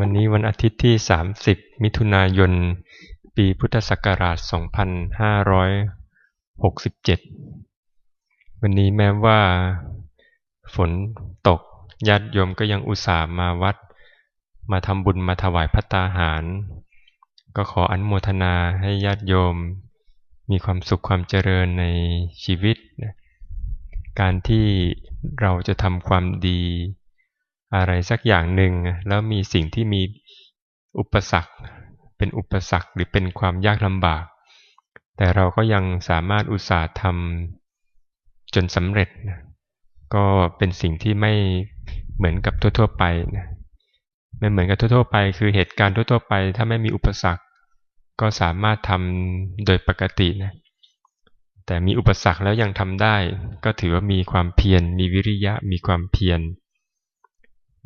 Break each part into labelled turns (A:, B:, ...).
A: วันนี้วันอาทิตย์ที่ 30 มิถุนายน ปีพุทธศักราช 2567 วันนี้แม้ว่าฝนตกญาติโยมก็ยังอุตส่าห์มาวัด มาทำบุญมาถวายพัตตาหาร ก็ขออนุโมทนาให้ญาติโยม มีความสุขความเจริญในชีวิต การที่เราจะทำความดี อะไรสักอย่างหนึ่งแล้วมีสิ่งที่มีอุปสรรค เป็นอุปสรรคหรือเป็นความยากลำบาก แต่เราก็ยังสามารถอุตส่าห์ทำจนสำเร็จ ก็เป็นสิ่งที่ไม่เหมือนกับทั่วๆไปนะไม่เหมือนกับทั่วๆไป คือเหตุการณ์ทั่วๆไป ถ้าไม่มีอุปสรรค ก็สามารถทำโดยปกตินะแต่มีอุปสรรคแล้วยังทำได้ ก็ถือว่ามีความเพียรมีวิริยะมีความเพียร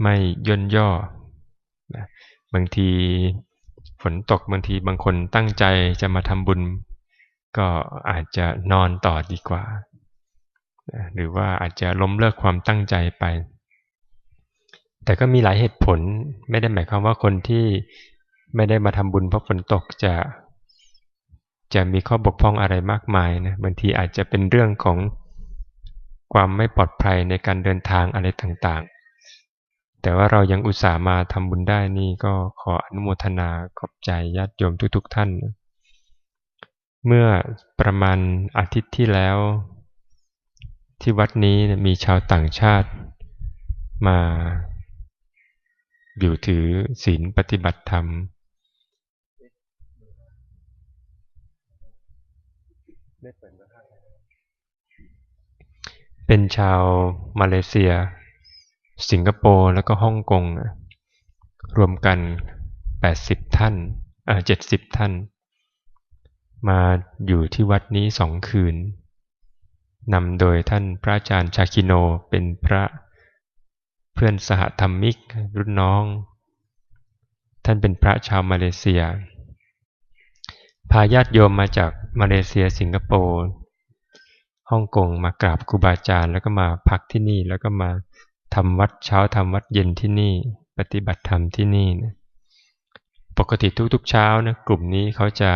A: ไม่ย่นย่อบางทีฝนตกบางทีบางคนตั้งใจจะมาทำบุญ ก็อาจจะนอนต่อดีกว่า หรือว่าอาจจะล้มเลิกความตั้งใจไป แต่ก็มีหลายเหตุผลไม่ได้หมายความว่าคนที่ไม่ได้มาทำบุญเพราะฝนตกจะจะมีข้อบกพร่องอะไรมากมายนะบางทีอาจจะเป็นเรื่องของความไม่ปลอดภัยในการเดินทางอะไรต่าง แต่ว่าเรายังอุตส่าห์มาทำบุญได้นี่ก็ขออนุโมทนาขอบใจญาติโยมทุกๆทท่าน เมื่อประมาณอาทิตย์ที่แล้ว ที่วัดนี้มีชาวต่างชาติมาอยู่ถือศีลปฏิบัติธรรม เป็นชาวมาเลเซีย สิงคโปร์แล้วก็ฮ่องกงรวมกัน 80 ท่านเอ่อ70 ท่าน มาอยู่ที่วัดนี้สองคืนนำโดยท่านพระอาจารย์ชาคิโนเป็นพระเพื่อนสหธรรมิกรุ่นน้อง ท่านเป็นพระชาวมาเลเซีย พาญาติโยมมาจากมาเลเซียสิงคโปร์ฮ่องกงมากราบครูบาอาจารย์แล้วก็มาพักที่นี่แล้วก็มา ทำวัดเช้าทำวัดเย็นที่นี่ ปฏิบัติธรรมที่นี่นะปกติทุกๆเช้านะกลุ่มนี้เขาจะ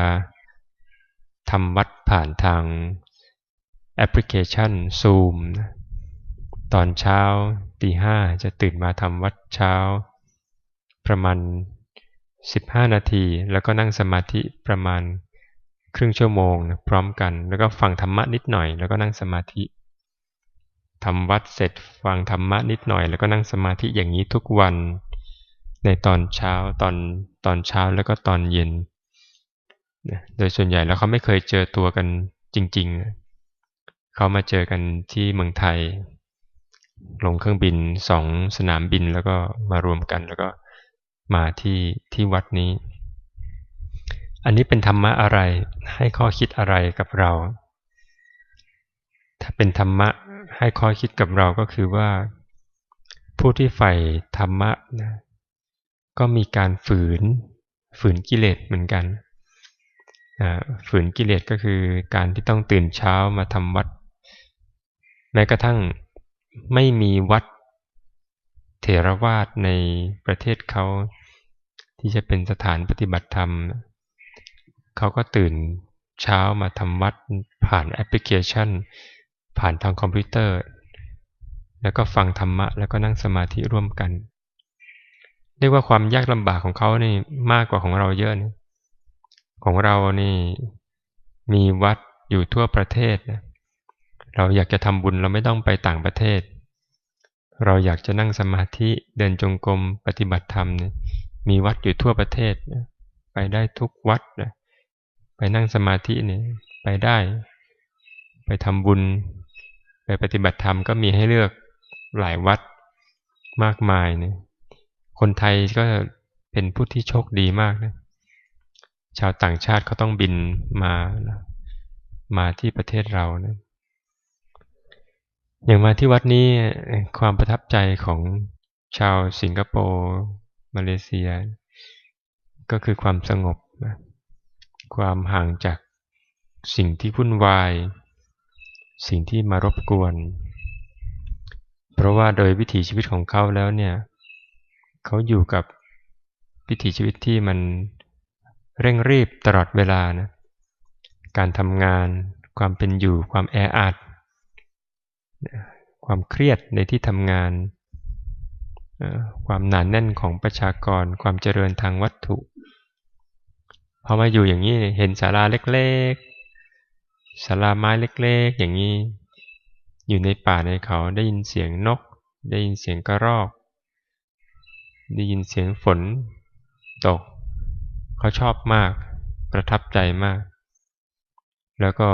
A: ทำวัดผ่านทางแอปพลิเคชัน Zoom นะตอนเช้าตีห้าจะตื่นมาทำวัดเช้า ประมาณ 15 นาที แล้วก็นั่งสมาธิประมาณครึ่งชั่วโมงนะพร้อมกัน แล้วก็ฟังธรรมะนิดหน่อย แล้วก็นั่งสมาธิ ทำวัดเสร็จฟังธรรมะนิดหน่อย แล้วก็นั่งสมาธิอย่างนี้ทุกวัน ในตอนเช้าตอนตอนเช้าแล้วก็ตอนเย็น โดยส่วนใหญ่แล้วเขาไม่เคยเจอตัวกันจริง ๆ เขามาเจอกันที่เมืองไทย ลงเครื่องบินสองสนามบินแล้วก็มารวมกันแล้วก็มาที่ที่วัดนี้ อันนี้เป็นธรรมะอะไรให้ข้อคิดอะไรกับเรา ถ้าเป็นธรรมะ ให้คอยคิดกับเราก็คือว่า ผู้ที่ใฝ่ธรรมะนะก็มีการฝืน ฝืนกิเลสเหมือนกันฝืนกิเลสก็คือการที่ต้องตื่นเช้ามาทำวัด แม้กระทั่งไม่มีวัดเถรวาทในประเทศเขาที่จะเป็นสถานปฏิบัติธรรม เขาก็ตื่นเช้ามาทำวัดผ่านแอปพลิเคชัน ผ่านทางคอมพิวเตอร์ แล้วก็ฟังธรรมะ แล้วก็นั่งสมาธิร่วมกัน เรียกว่าความยากลำบากของเขานี่มากกว่าของเราเยอะนะของเรานี่มีวัดอยู่ทั่วประเทศนะเราอยากจะทำบุญเราไม่ต้องไปต่างประเทศ เราอยากจะนั่งสมาธิเดินจงกรมปฏิบัติธรรมเนี่ยมีวัดอยู่ทั่วประเทศนะไปได้ทุกวัดนะไปนั่งสมาธิเนี่ยไปได้ ไปทำบุญ ไปปฏิบัติธรรมก็มีให้เลือกหลายวัดมากมายเนี่ยคนไทยก็เป็นผู้ที่โชคดีมากนะชาวต่างชาติเขาต้องบินมานะมาที่ประเทศเรานะอย่างมาที่วัดนี้ความประทับใจของชาวสิงคโปร์มาเลเซีย ก็คือความสงบ ความห่างจากสิ่งที่วุ่นวาย สิ่งที่มารบกวน เพราะว่าโดยวิถีชีวิตของเขาแล้วเนี่ยเขาอยู่กับวิถีชีวิตที่มันเร่งรีบตลอดเวลานะการทำงาน ความเป็นอยู่ ความแออัดความเครียดในที่ทำงาน ความหนานแน่นของประชากร ความเจริญทางวัตถุพอมาอยู่อย่างนี้เห็นศาลาเล็ก ศาลาไม้เล็กๆ อย่างนี้ อยู่ในป่าในเขาได้ยินเสียงนก ได้ยินเสียงกระรอก ได้ยินเสียงฝนตก เขาชอบมาก ประทับใจมาก แล้วก็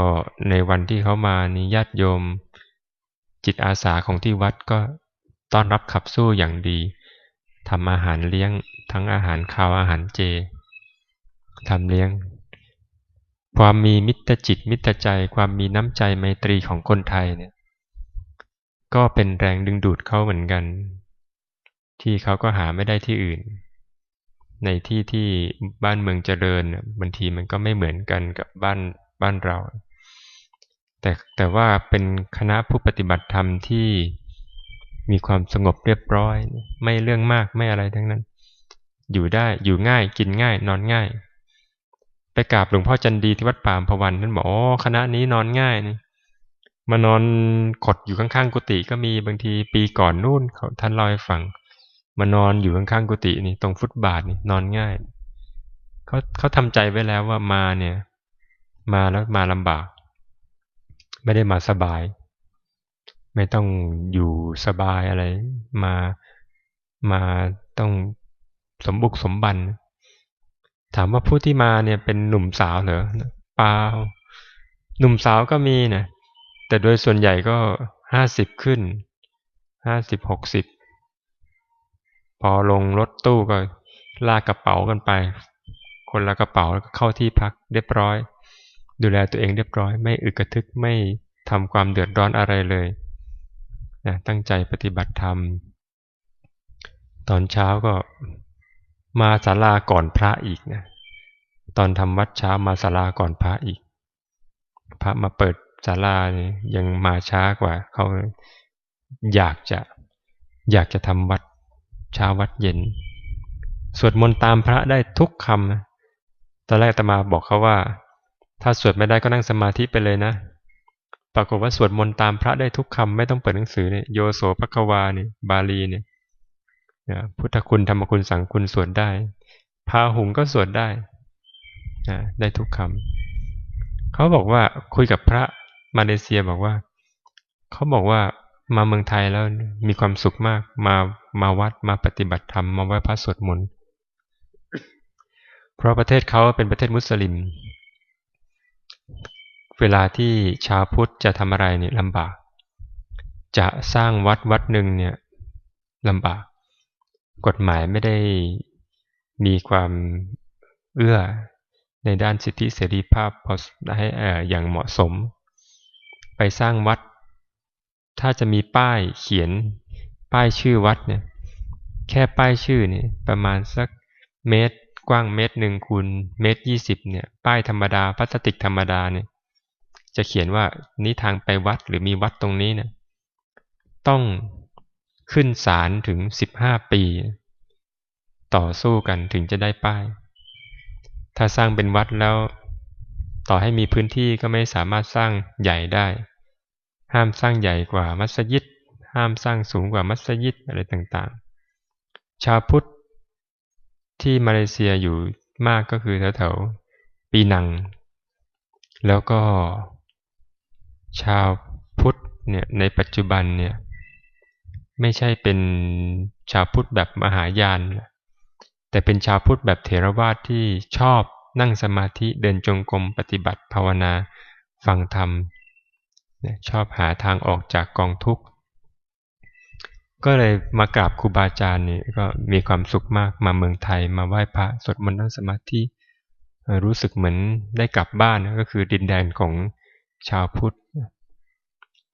A: ในวันที่เขามานี่ญาติโยม จิตอาสาของที่วัดก็ต้อนรับขับสู้อย่างดีทำอาหารเลี้ยงทั้งอาหารข้าวอาหารเจทำเลี้ยง ความมีมิตรจิตมิตรใจ ความมีน้ำใจไมตรีของคนไทยเนี่ย ก็เป็นแรงดึงดูดเขาเหมือนกัน ที่เขาก็หาไม่ได้ที่อื่น ในที่ที่บ้านเมืองเจริญบางทีมันก็ไม่เหมือนกันกับบ้านบ้านเรา แต่แต่ว่าเป็นคณะผู้ปฏิบัติธรรมที่มีความสงบเรียบร้อย ไม่เรื่องมากไม่อะไรทั้งนั้น อยู่ได้อยู่ง่ายกินง่ายนอนง่าย ไปกราบหลวงพ่อจันดีที่วัดป่ามพวันท่านบอกอ๋อคณะนี้นอนง่ายนี่มานอนขดอยู่ข้างๆกุฏิก็มีบางทีปีก่อนนู่นเขาท่านเล่าให้ฟังมานอนอยู่ข้างๆกุฏินี่ตรงฟุตบาทนี่นอนง่ายเขาเขาทำใจไว้แล้วว่ามาเนี่ย มาแล้วมาลำบาก ไม่ได้มาสบาย ไม่ต้องอยู่สบายอะไร มามาต้องสมบุกสมบัน ถามว่าผู้ที่มาเนี่ยเป็นหนุ่มสาวเหรอเปล่าหนุ่มสาวก็มีนะแต่โดยส่วนใหญ่ก็ห้าสิบขึ้นห้าสิบหกสิบพอลงรถตู้ก็ลากกระเป๋ากันไป คนละกระเป๋าแล้วก็เข้าที่พักเรียบร้อย ดูแลตัวเองเรียบร้อย ไม่อึกระทึกไม่ทำความเดือดร้อนอะไรเลยนะตั้งใจปฏิบัติธรรม ตอนเช้าก็ มาศาลาก่อนพระอีกนะตอนทำวัดเช้ามาศาลาก่อนพระอีก พระมาเปิดศาลาเนี่ยยังมาช้ากว่าเขาอยากจะอยากจะทำวัดเช้าวัดเย็น สวดมนต์ตามพระได้ทุกคำนะตอนแรกตมาบอกเขาว่า ถ้าสวดไม่ได้ก็นั่งสมาธิไปเลยนะ ปรากฏว่าสวดมนต์ตามพระได้ทุกคำไม่ต้องเปิดหนังสือเนี่ยโยโสภควาเนี่ยบาลีเนี่ย พุทธคุณธรรมคุณสังคุณสวดได้ พาหุงก็สวดได้ได้ทุกคำเขาบอกว่าคุยกับพระมาเลเซียบอกว่า เขาบอกว่ามาเมืองไทยแล้วมีความสุขมาก มามาวัดมาปฏิบัติธรรมมาไหว้พระสวดมนต์เพราะประเทศเขาเป็นประเทศมุสลิม เวลาที่ชาวพุทธจะทำอะไรเนี่ยลำบาก จะสร้างวัดวัดหนึ่งเนี่ยลำบาก กฎหมายไม่ได้มีความเอื้อในด้านสิทธิเสรีภาพพอให้อย่างเหมาะสม ไปสร้างวัด ถ้าจะมีป้ายเขียนป้ายชื่อวัดเนี่ยแค่ป้ายชื่อเนี่ยประมาณสักเมตรกว้างเมตรหนึ่งคูณเมตรยี่สิบเนี่ยป้ายธรรมดาพลาสติกธรรมดาเนี่ยจะเขียนว่านี้ทางไปวัดหรือมีวัดตรงนี้เนะต้อง ขึ้นศาลถึงสิบห้าปี ต่อสู้กันถึงจะได้ป้าย ถ้าสร้างเป็นวัดแล้ว ต่อให้มีพื้นที่ก็ไม่สามารถสร้างใหญ่ได้ ห้ามสร้างใหญ่กว่ามัสยิด ห้ามสร้างสูงกว่ามัสยิดอะไรต่างๆ ชาวพุทธที่มาเลเซียอยู่มากก็คือแถวๆปีนัง แล้วก็ชาวพุทธเนี่ยในปัจจุบันเนี่ย ไม่ใช่เป็นชาวพุทธแบบมหายาน แต่เป็นชาวพุทธแบบเถรวาทที่ชอบนั่งสมาธิเดินจงกรมปฏิบัติภาวนาฟังธรรมชอบหาทางออกจากกองทุกข์ ก็เลยมากราบครูบาอาจารย์นี่ก็มีความสุขมากมาเมืองไทยมาไหว้พระสวดมนต์นั่งสมาธิรู้สึกเหมือนได้กลับบ้านก็คือดินแดนของชาวพุทธ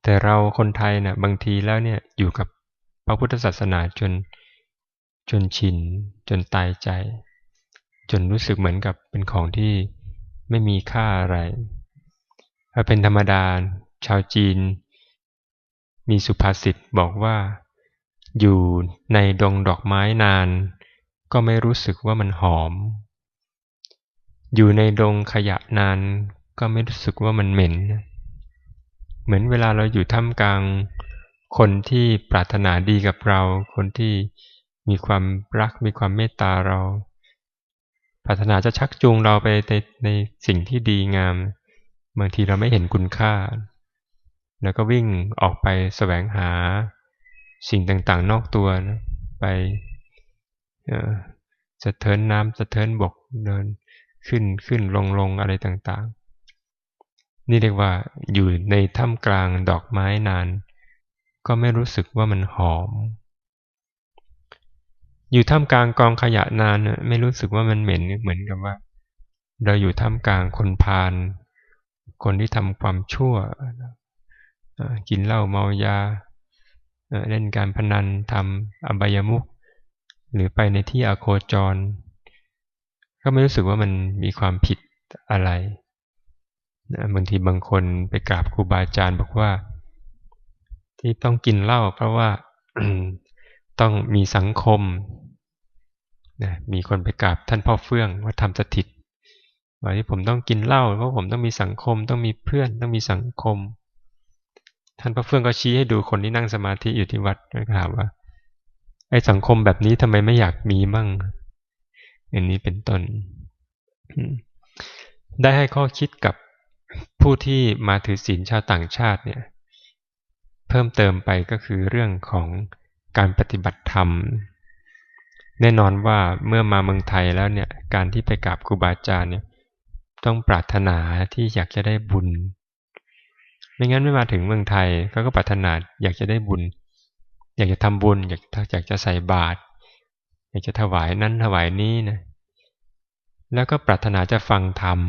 A: แต่เราคนไทยนะ่ะบางทีแล้วเนี่ยอยู่กับ พระพุทธศาสนาจนจนชิน จนตายใจ จนรู้สึกเหมือนกับเป็นของที่ไม่มีค่าอะไรถ้าเป็นธรรมดาชาวจีน มีสุภาษิตบอกว่า อยู่ในดงดอกไม้นาน ก็ไม่รู้สึกว่ามันหอม อยู่ในดงขยะนานก็ไม่รู้สึกว่ามันเหม็น เหมือนเวลาเราอยู่ท่ามกลาง คนที่ปรารถนาดีกับเรา คนที่มีความรักมีความเมตตาเรา ปรารถนาจะชักจูงเราไปในในสิ่งที่ดีงาม บางทีเราไม่เห็นคุณค่า แล้วก็วิ่งออกไปแสวงหาสิ่งต่างๆ นอกตัวนะไปสะเทินน้ำสะเทินบกเดินขึ้นขึ้นลงลงอะไรต่างๆ นี่เรียกว่าอยู่ในถ้ำกลางดอกไม้นาน ก็ไม่รู้สึกว่ามันหอม อยู่ท่ามกลางกองขยะนานไม่รู้สึกว่ามันเหม็นเหมือนกับว่า เราอยู่ท่ามกลางคนพาลคนที่ทำความชั่วกินเหล้าเมายาเล่นการพนันทำอบายมุขหรือไปในที่อโคจร ก็ไม่รู้สึกว่ามันมีความผิดอะไรบางทีบางคนไปกราบครูบาอาจารย์บอกว่า ที่ต้องกินเหล้าเพราะว่าต้องมีสังคมนะมีคนไปกราบท่านพ่อเฟื่องว่าทำสถิตว่าที่ผมต้องกินเหล้าเพราะผมต้องมีสังคม ต้องมีเพื่อนต้องมีสังคม ท่านพ่อเฟื่องก็ชี้ให้ดูคนที่นั่งสมาธิอยู่ที่วัดนะถามว่าไอ้สังคมแบบนี้ทำไมไม่อยากมีมั่งอันนี้เป็นต้น ได้ให้ข้อคิดกับผู้ที่มาถือศีลชาวต่างชาติเนี่ย เพิ่มเติมไปก็คือเรื่องของการปฏิบัติธรรม แน่นอนว่าเมื่อมาเมืองไทยแล้วเนี่ยการที่ไปกราบครูบาอาจารย์เนี่ยต้องปรารถนาที่อยากจะได้บุญ ไม่งั้นไม่มาถึงเมืองไทยเขาก็ปรารถนาอยากจะได้บุญ อยากจะทำบุญ อยากอยากจะใส่บาตรอยากจะถวายนั้นถวายนี้นะแล้วก็ปรารถนาจะฟังธรรม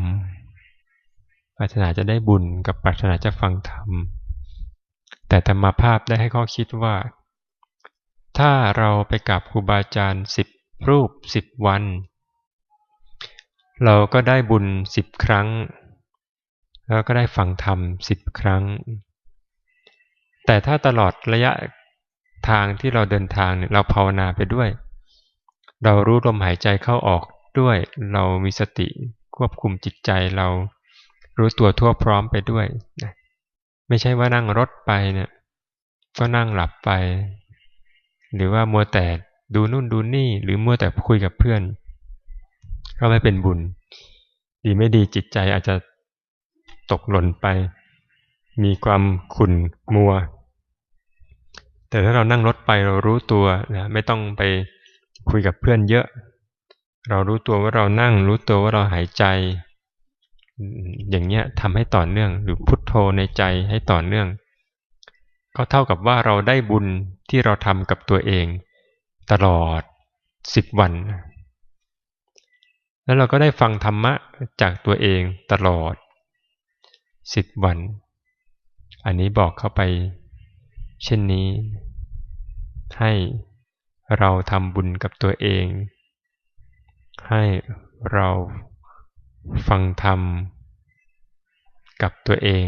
A: ปรารถนาจะได้บุญกับปรารถนาจะฟังธรรม แต่ธรรมภาพได้ให้ข้อคิดว่า ถ้าเราไปกับครูบาอาจารย์สิบรูปสิบวัน เราก็ได้บุญสิบครั้ง แล้วก็ได้ฟังธรรมสิบครั้ง แต่ถ้าตลอดระยะทางที่เราเดินทางเนี่ยเราภาวนาไปด้วย เรารู้ลมหายใจเข้าออกด้วย เรามีสติควบคุมจิตใจเรารู้ตัวทั่วพร้อมไปด้วยนะ ไม่ใช่ว่านั่งรถไปเนี่ย ก็นั่งหลับไป หรือว่ามัวแต่ดูนู่นดูนี่ หรือมัวแต่คุยกับเพื่อน ก็ไม่เป็นบุญ ดีไม่ดีจิตใจอาจจะตกหล่นไป มีความขุ่นมัว แต่ถ้าเรานั่งรถไปเรารู้ตัวนะไม่ต้องไปคุยกับเพื่อนเยอะ เรารู้ตัวว่าเรานั่ง รู้ตัวว่าเราหายใจ อย่างเงี้ยทำให้ต่อเนื่อง หรือพุทโธในใจให้ต่อเนื่อง ก็เท่ากับว่าเราได้บุญที่เราทำกับตัวเอง ตลอดสิบวัน แล้วเราก็ได้ฟังธรรมะจากตัวเองตลอดสิบวัน อันนี้บอกเข้าไป เช่นนี้ ให้เราทำบุญกับตัวเอง ให้เรา ฟังธรรม กับตัวเอง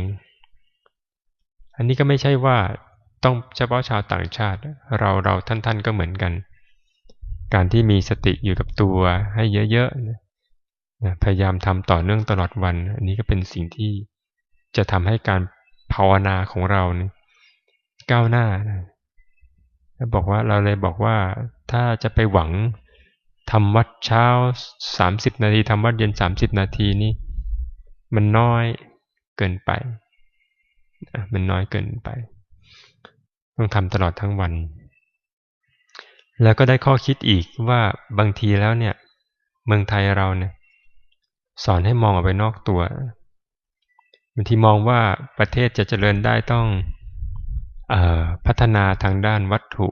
A: อันนี้ก็ไม่ใช่ว่าต้องเฉพาะชาวต่างชาติ เราเราท่านท่านก็เหมือนกัน การที่มีสติอยู่กับตัวให้เยอะๆพยายามทำต่อเนื่องตลอดวัน อันนี้ก็เป็นสิ่งที่จะทำให้การภาวนาของเราเนี่ยก้าวหน้าแล้วบอกว่าเราเลยบอกว่าถ้าจะไปหวัง ทำวัดเช้าสามสิบนาทีทำวัดเย็นสามสิบนาทีนี่มันน้อยเกินไป มันน้อยเกินไป ต้องทำตลอดทั้งวัน แล้วก็ได้ข้อคิดอีกว่าบางทีแล้วเนี่ย เมืองไทยเราเนี่ย สอนให้มองออกไปนอกตัวบางทีมองว่าประเทศจะเจริญได้ต้องพัฒนาทางด้านวัตถุ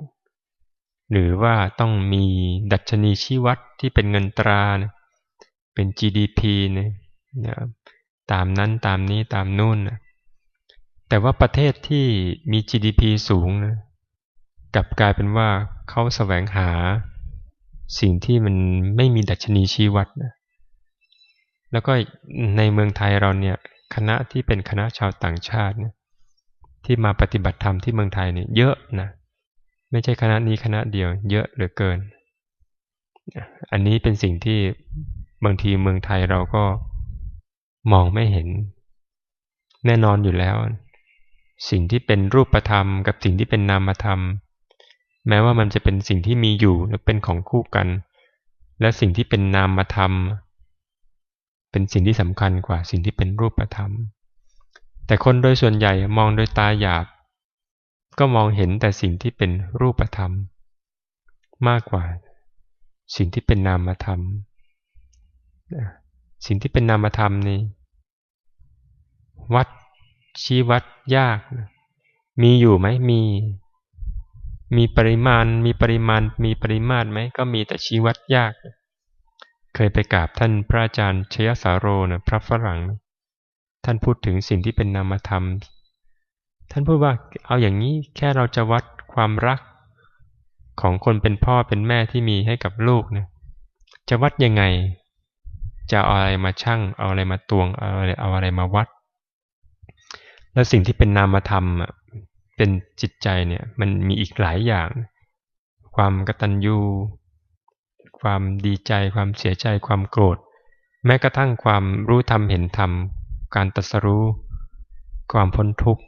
A: หรือว่าต้องมีดัชนีชี้วัดที่เป็นเงินตรานะเป็น GDP นะนะตามนั้นตามนี้ตามนู่นนะแต่ว่าประเทศที่มี GDP สูงนะกลับกลายเป็นว่าเขาแสวงหาสิ่งที่มันไม่มีดัชนีชี้วัดนะแล้วก็ในเมืองไทยเราเนี่ยคณะที่เป็นคณะชาวต่างชาตินี่ยที่มาปฏิบัติธรรมที่เมืองไทยเนี่ยเยอะนะ ไม่ใช่คณะนี้คณะเดียว เยอะเหลือเกิน อันนี้เป็นสิ่งที่บางทีเมืองไทยเราก็มองไม่เห็น แน่นอนอยู่แล้ว สิ่งที่เป็นรูปธรรม กับสิ่งที่เป็นนามธรรม แม้ว่ามันจะเป็นสิ่งที่มีอยู่และเป็นของคู่กัน และสิ่งที่เป็นนามธรรม เป็นสิ่งที่สำคัญกว่าสิ่งที่เป็นรูปธรรม แต่คนโดยส่วนใหญ่มองโดยตาหยาบ ก็มองเห็นแต่สิ่งที่เป็นรูปธรรม มากกว่า สิ่งที่เป็นนามธรรม สิ่งที่เป็นนามธรรมนี่วัดชี้วัดยาก มีอยู่ไหมมี มีปริมาณ มีปริมาณ มีปริมาตรไหมก็มีแต่ชี้วัดยาก เคยไปกราบท่านพระอาจารย์ชยสาโรนะพระฝรั่ง ท่านพูดถึงสิ่งที่เป็นนามธรรม ท่านพูดว่าเอาอย่างนี้แค่เราจะวัดความรักของคนเป็นพ่อเป็นแม่ที่มีให้กับลูกเนี่ยจะวัดยังไง จะเอาอะไรมาชั่ง เอาอะไรมาตวง เอาอะไรเอาอะไรมาวัด แล้วสิ่งที่เป็นนามธรรมอะเป็นจิตใจเนี่ยมันมีอีกหลายอย่าง ความกตัญญูความดีใจความเสียใจความโกรธ แม้กระทั่งความรู้ธรรมเห็นธรรม การตรัสรู้ ความพ้นทุกข์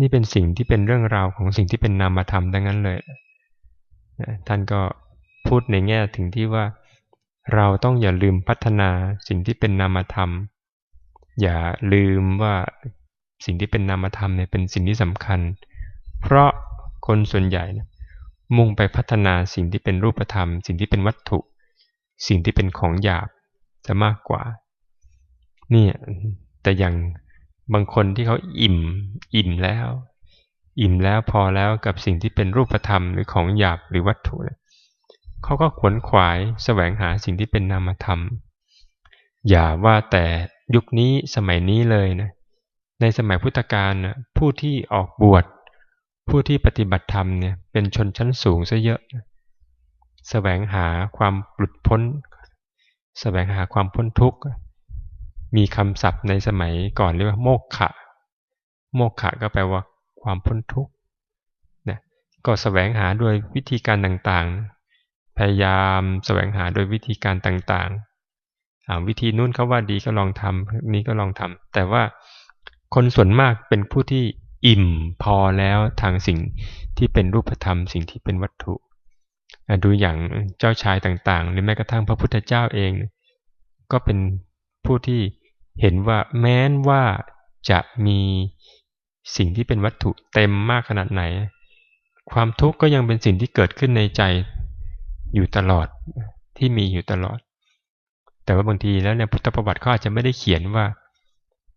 A: นี่เป็นสิ่งที่เป็นเรื่องราวของสิ่งที่เป็นนามธรรมดังนั้นเลยท่านก็พูดในแง่ถึงที่ว่า เราต้องอย่าลืมพัฒนาสิ่งที่เป็นนามธรรม อย่าลืมว่าสิ่งที่เป็นนามธรรมเนี่ยเป็นสิ่งที่สำคัญ เพราะคนส่วนใหญ่นะมุ่งไปพัฒนาสิ่งที่เป็นรูปธรรม สิ่งที่เป็นวัตถุ สิ่งที่เป็นของหยาบจะมากกว่านี่แต่อย่าง บางคนที่เขาอิ่ม อิ่มแล้ว อิ่มแล้วพอแล้วกับสิ่งที่เป็นรูปธรรมหรือของหยาบหรือวัตถุเขาก็ขวนขวายแสวงหาสิ่งที่เป็นนามธรรม อย่าว่าแต่ยุคนี้สมัยนี้เลยนะ ในสมัยพุทธกาลนะผู้ที่ออกบวช ผู้ที่ปฏิบัติธรรมเนี่ยเป็นชนชั้นสูงซะเยอะแสวงหาความหลุดพ้นแสวงหาความพ้นทุกข์ มีคำศัพท์ในสมัยก่อนเรียกว่าโมกขะ โมกขะก็แปลว่าความพ้นทุกข์นะก็สแสวงหาโดยวิธีการต่างๆ พยายามสแสวงหาโดยวิธีการต่างๆ วิธีนู้นเขาว่าดีก็ลองทำนี้ก็ลองทำแต่ว่าคนส่วนมากเป็นผู้ที่อิ่มพอแล้วทางสิ่งที่เป็นรูปธรรมสิ่งที่เป็นวัตถุ ดูอย่างเจ้าชายต่างๆ หรือแม้กระทั่งพระพุทธเจ้าเอง ก็เป็น ผู้ที่เห็นว่าแม้นว่าจะมีสิ่งที่เป็นวัตถุเต็มมากขนาดไหน ความทุกข์ก็ยังเป็นสิ่งที่เกิดขึ้นในใจอยู่ตลอดที่มีอยู่ตลอด แต่ว่าบางทีแล้วเนี่ยพุทธประวัติเขาอาจจะไม่ได้เขียนว่า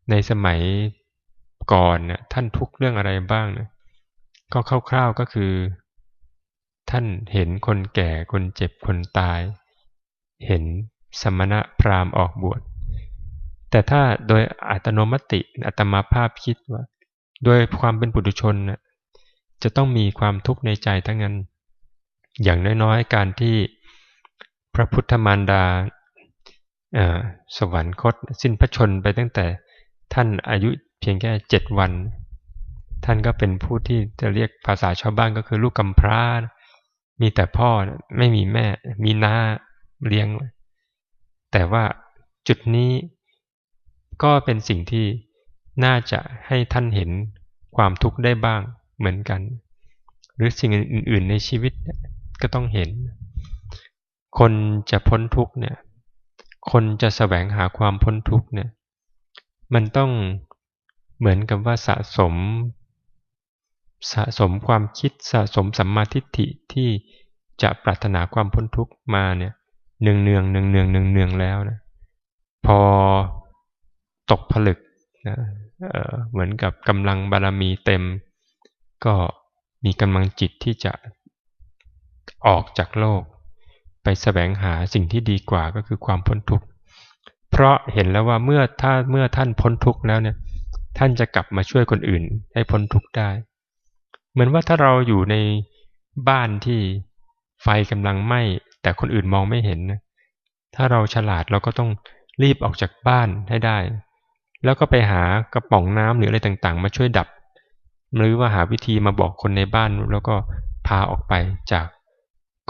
A: ในสมัยก่อนนี่ยท่านทุกเรื่องอะไรบ้างนะก็คร่าวๆก็คือ ท่านเห็นคนแก่คนเจ็บคนตาย เห็นสมณะพราหมณ์ออกบวช แต่ถ้าโดยอัตโนมัติอัตมาภาพคิดว่า โดยความเป็นปุถุชนจะต้องมีความทุกข์ในใจทั้งนั้น อย่างน้อยๆ การที่พระพุทธมารดาสวรรคตสิ้นพระชนไปตั้งแต่ท่านอายุเพียงแค่เจ็ดวัน ท่านก็เป็นผู้ที่จะเรียกภาษาชาวบ้านก็คือลูกกำพร้า มีแต่พ่อไม่มีแม่ มีน้าเลี้ยง แต่ว่าจุดนี้ ก็เป็นสิ่งที่น่าจะให้ท่านเห็นความทุกข์ได้บ้างเหมือนกัน หรือสิ่งอื่น ๆ ในชีวิตก็ต้องเห็น คนจะพ้นทุกข์เนี่ย คนจะแสวงหาความพ้นทุกข์เนี่ย มันต้องเหมือนกับว่าสะสม สะสมความคิดสะสมสัมมาทิฏฐิที่จะปรารถนาความพ้นทุกข์มาเนี่ยเนืองเนืองเนืองเนืองเนืองเนืองแล้วนะพอ ตกผลึกนะเหมือนกับกำลังบารมีเต็ม ก็มีกำลังจิตที่จะออกจากโลก ไปแสวงหาสิ่งที่ดีกว่าก็คือความพ้นทุกข์เพราะเห็นแล้วว่าเมื่อถ้าเมื่อท่านพ้นทุกข์แล้วเนี่ยท่านจะกลับมาช่วยคนอื่นให้พ้นทุกข์ได้ เหมือนว่าถ้าเราอยู่ในบ้านที่ไฟกำลังไหม้แต่คนอื่นมองไม่เห็นนะถ้าเราฉลาดเราก็ต้องรีบออกจากบ้านให้ได้ แล้วก็ไปหากระป๋องน้ำหรืออะไรต่างๆ มาช่วยดับ หรือว่าหาวิธีมาบอกคนในบ้านแล้วก็พาออกไปจาก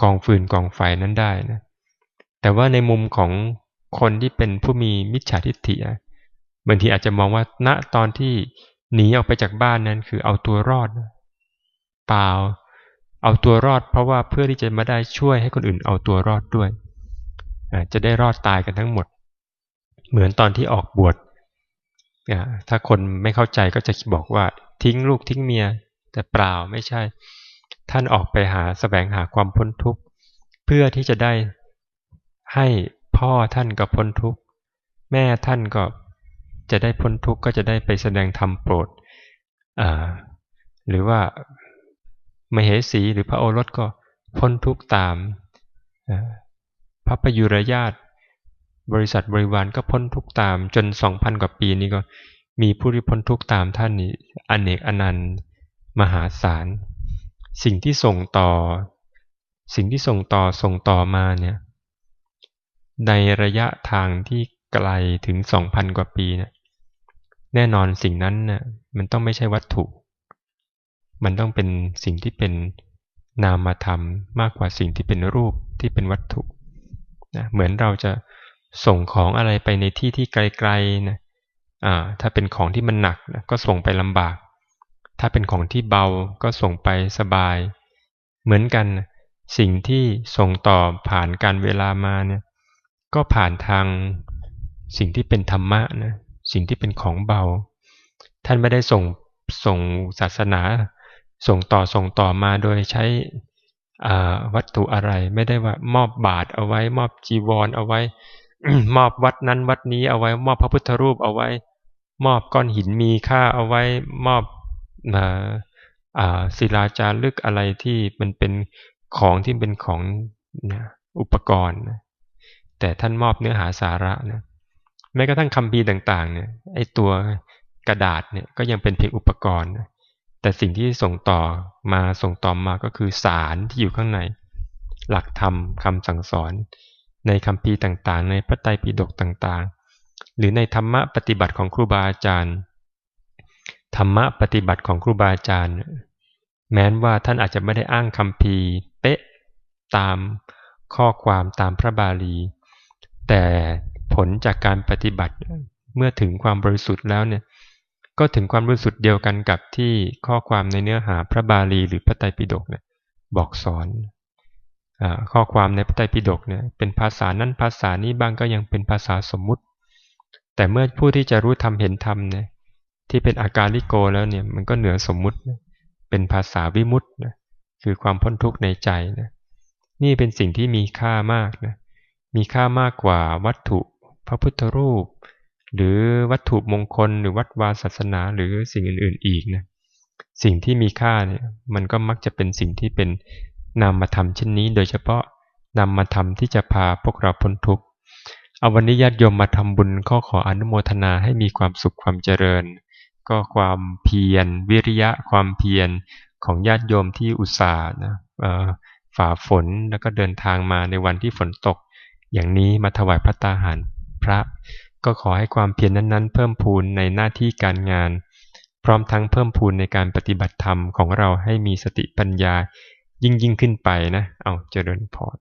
A: กองฟืนกองไฟนั้นได้นะแต่ว่าในมุมของคนที่เป็นผู้มีมิจฉาทิฏฐิบางทีอาจจะมองว่าณตอนที่หนีออกไปจากบ้านนั้นคือเอาตัวรอดเปล่า เอาตัวรอด เพราะว่าเพื่อที่จะมาได้ช่วยให้คนอื่นเอาตัวรอดด้วยจะได้รอดตายกันทั้งหมด เหมือนตอนที่ออกบวช ถ้าคนไม่เข้าใจก็จะบอกว่าทิ้งลูกทิ้งเมีย แต่เปล่าไม่ใช่ ท่านออกไปหาสแสวงหาความพ้นทุกข์เพื่อที่จะได้ให้พ่อท่านก็พ้นทุกข์แม่ท่านก็จะได้พ้นทุกข์ก็จะได้ไปแสดงธรรมโปรดหรือว่ามเหสีหรือพระโอรสก็พ้นทุกข์ตาม พระประยุรญาต บริษัทบริวารก็พ้นทุกตามจนสองพันกว่าปีนี้ก็มีผู้ที่พ้นทุกตามท่านนี่อเนกอนันต์ มหาศาล สิ่งที่ส่งต่อ สิ่งที่ส่งต่อส่งต่อมาเนี่ยในระยะทางที่ไกลถึงสองพันกว่าปีเนี่ยแน่นอนสิ่งนั้นน่ะมันต้องไม่ใช่วัตถุ มันต้องเป็นสิ่งที่เป็นนามธรรมมากกว่าสิ่งที่เป็นรูปที่เป็นวัตถุนะเหมือนเราจะ ส่งของอะไรไปในที่ที่ไกลๆนะอ่าถ้าเป็นของที่มันหนักนะก็ส่งไปลำบาก ถ้าเป็นของที่เบาก็ส่งไปสบาย เหมือนกันสิ่งที่ส่งต่อผ่านการเวลามาเนี่ยก็ผ่านทางสิ่งที่เป็นธรรมะนะสิ่งที่เป็นของเบา ท่านไม่ได้ส่งส่งศาสนา ส่งต่อส่งต่อมาโดยใช้วัตถุอะไรไม่ได้ว่ามอบบาทเอาไว้ มอบจีวรเอาไว้ มอบวัดนั้นวัดนี้เอาไว้ มอบพระพุทธรูปเอาไว้ มอบก้อนหินมีค่าเอาไว้ มอบศิลาจารึกอะไรที่มันเป็นของที่เป็นของอุปกรณ์ แต่ท่านมอบเนื้อหาสาระนะแม้กระทั่งคำพีต่างๆเนี่ยไอตัวกระดาษเนี่ยก็ยังเป็นเพียงอุปกรณ์ แต่สิ่งที่ส่งต่อมาส่งต่อมาก็คือสารที่อยู่ข้างใน หลักธรรมคำสั่งสอน ในคำพีต่างๆ ในพระไตรปิฎกต่างๆ หรือในธรรมะปฏิบัติของครูบาอาจารย์ ธรรมะปฏิบัติของครูบาอาจารย์ แม้นว่าท่านอาจจะไม่ได้อ้างคำพีเป๊ะตามข้อความตามพระบาลี แต่ผลจากการปฏิบัติเมื่อถึงความบริสุทธิ์แล้วเนี่ยก็ถึงความบริสุทธิ์เดียวกันกับที่ข้อความในเนื้อหาพระบาลีหรือพระไตรปิฎกเนี่ยบอกสอน ข้อความในพระไตรปิฎกเนี่ยเป็นภาษานั้นภาษานี้บ้างก็ยังเป็นภาษาสมมุติ แต่เมื่อผู้ที่จะรู้ธรรมเห็นธรรมเนี่ยที่เป็นอาการลิโกแล้วเนี่ยมันก็เหนือสมมุติ เป็นภาษาวิมุตต์นะคือความพ้นทุกข์ในใจนะนี่เป็นสิ่งที่มีค่ามากนะมีค่ามากกว่าวัตถุ พระพุทธรูป หรือวัตถุมงคล หรือวัดวาศาสนาหรือสิ่งอื่นๆอีกนะสิ่งที่มีค่าเนี่ยมันก็มักจะเป็นสิ่งที่เป็น นามธรรมเช่นนี้โดยเฉพาะนามธรรมที่จะพาพวกเราพ้นทุกข์เอาวันนี้ญาติโยมมาทำบุญข้อขออนุโมทนาให้มีความสุขความเจริญ ก็ความเพียร วิริยะความเพียรของญาติโยมที่อุตส่าห์นะฝ่าฝนแล้วก็เดินทางมาในวันที่ฝนตก อย่างนี้มาถวายพระตาหารพระ ก็ขอให้ความเพียรนนั้นๆ เพิ่มพูนในหน้าที่การงาน พร้อมทั้งเพิ่มพูนในการปฏิบัติธรรมของเราให้มีสติปัญญา ยิ่งยิ่งขึ้นไปนะ เอาเจริญพร